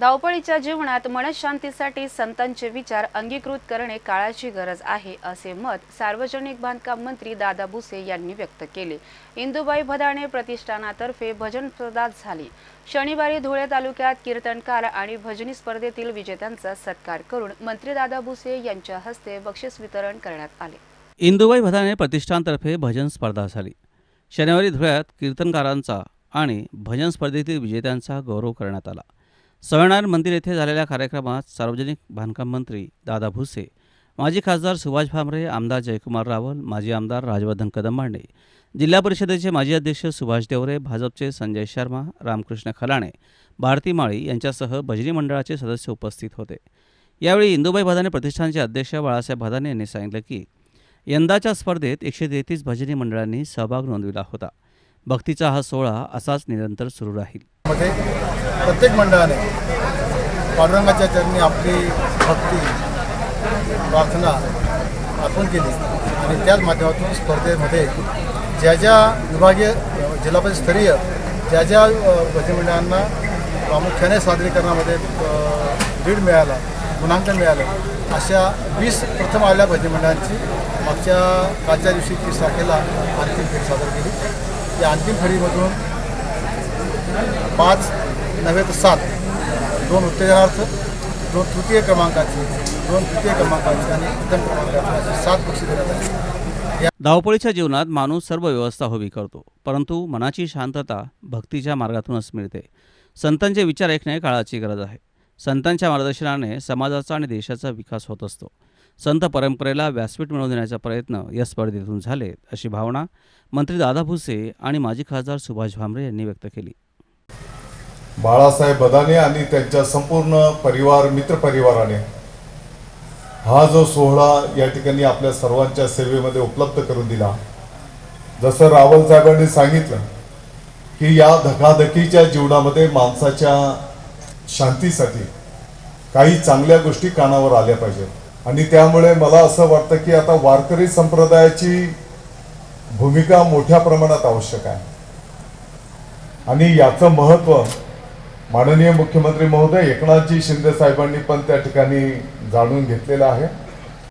धावपळीच्या जीवनात मनशांतीसाठी संतांचे विचार अंगीकृत करणे काळाची गरज आहे असे मत सार्वजनिक बांधकाम मंत्री दादा भुसे यांनी व्यक्त केले. इंदुबाई भदाणे प्रतिष्ठानातर्फे भजन स्पर्धा झाली. शनिवारी धुळे तालुक्यात कीर्तनकार आणि भजनी स्पर्धेतील विजेत्यांचा सत्कार करून मंत्री दादा भुसे यांच्या हस्ते बक्षीस वितरण करण्यात आले. इंदुबाई भदाणे प्रतिष्ठानतर्फे भजन स्पर्धा झाली. शनिवारी धुळ्यात कीर्तनकारांचा आणि भजन स्पर्धेतील विजेत्यांचा गौरव करण्यात आला. सत्यनारायण मंदिर येथे झालेल्या कार्यक्रमात सार्वजनिक बांधकाम मंत्री दादा भुसे माजी खासदार सुभाष भामरे आमदार जयकुमार रावल माजी आमदार राजवर्धन कदमांडे जिल्हा परिषदेचे माजी अध्यक्ष सुभाष देवरे भाजपचे संजय शर्मा रामकृष्ण खलाणे भारती माळी यांच्यासह भजनी मंडळाचे सदस्य उपस्थित होते. यावेळी इंदुबाई भदाने प्रतिष्ठानचे अध्यक्ष बाळासाहेब भदाने यांनी सांगितलं की यंदाच्या स्पर्धेत एकशे तेहतीस भजनी मंडळांनी सहभाग नोंदविला होता. भक्तीचा हा सोहळा असाच निरंतर सुरू राहील. मध्ये प्रत्येक मंडळाने पांडुरंगाच्या चरणी आपली भक्ती प्रार्थना अर्पण केली. आणि त्याच माध्यमातून स्पर्धेमध्ये ज्या ज्या विभागीय अ, जिल्हा स्तरीय ज्या ज्या अ, प्रामुख्याने सादरीकरणामध्ये दीड लीड मिळाला गुणांकन मिळालं अशा वीस प्रथम आलेल्या भजनी मागच्या कालच्या दिवशी तीस तारखेला अंतिम फेरी सादर केली. या अंतिम फेरीमधून पाच नव्हे तर सात. दोन उत्तेजनार्थ दोन तृतीय क्रमांकाचे दोन तृतीय क्रमांकाचे आणि प्रथम क्रमांकाचे असे सात पक्षी देण्यात आले. धावपळीच्या जीवनात माणूस सर्व व्यवस्था हवी करतो परंतु मनाची शांतता भक्तीच्या मार्गातूनच मिळते. संतांचे विचार ऐकणे काळाची गरज आहे. संतांच्या मार्गदर्शनाने समाजाचा आणि देशाचा विकास होत असतो. संत परंपरेला व्यासपीठ मिळवून देण्याचा प्रयत्न या स्पर्धेतून झाले अशी भावना मंत्री दादा भुसे आणि माजी खासदार सुभाष भामरे यांनी व्यक्त केली. बाळासाहेब बदाने आणि त्यांच्या संपूर्ण परिवार मित्रपरिवाराने हा जो सोहळा या ठिकाणी आपल्या सर्वांच्या सेवेमध्ये उपलब्ध करून दिला. जसं रावल साहेबांनी सांगितलं की या धकाधकीच्या जीवनामध्ये माणसाच्या शांतीसाठी काही चांगल्या गोष्टी कानावर आल्या पाहिजेत. आणि त्यामुळे मला असं वाटतं की आता वारकरी संप्रदायाची भूमिका मोठ्या प्रमाणात आवश्यक आहे. आणि याचं महत्त्व माननीय मुख्यमंत्री महोदय एकनाथजी शिंदे साहेबांनी पण त्या ठिकाणी जाणून घेतलेलं आहे.